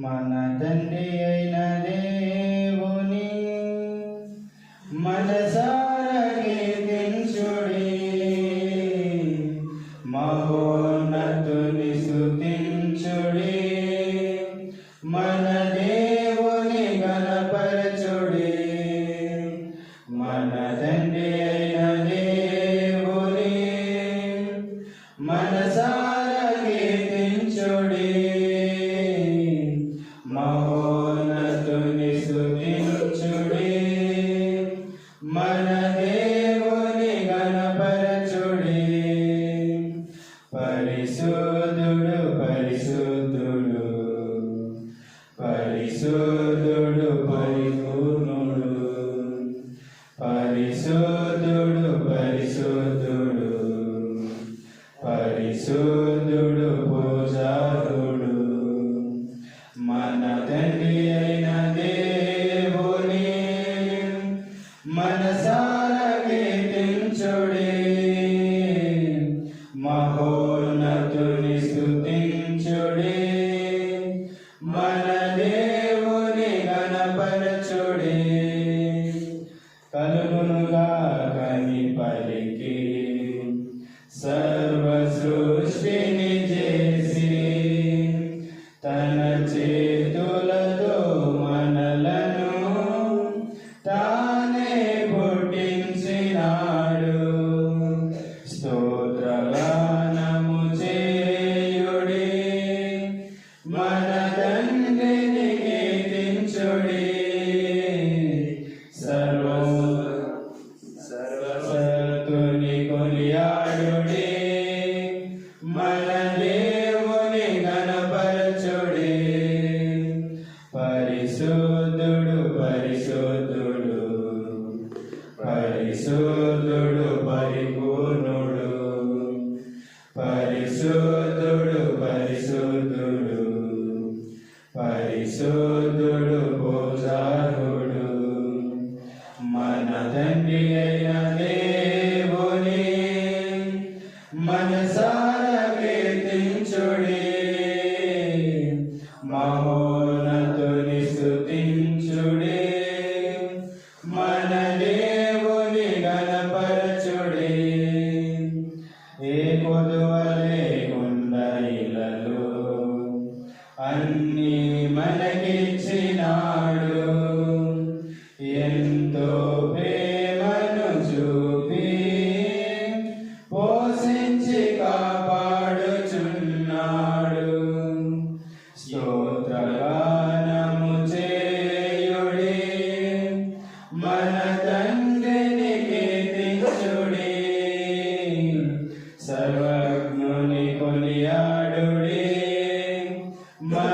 మన తండ్రి అయిన దేవుని మనసారీర్తించుడి మహోన్నతుని స్థుతించుడి మన దేవుని గణపరచుడి మన తండ్రి అయిన దేవుని మనసా పరిశుద్ధుడు పరిశుద్ధుడు. పరిశుద్ధుడు పరిపూర్ణుడు. పరిశుద్ధుడు పరిశుద్ధుడు. పరిశుద్ధుడు పూజారుడు. మన తండ్రి అయిన దేవుని మనస and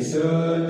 Jesus.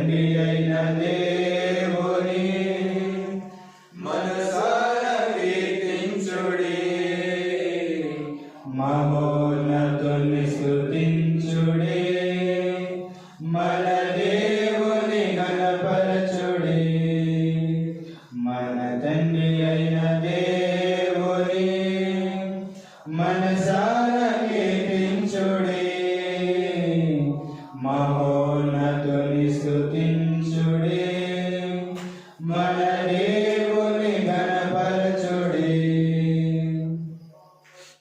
తండ్రి అయిన దేవుని మనసార కీర్తించుడి. మహోన్నతుని స్థుతించుడి మన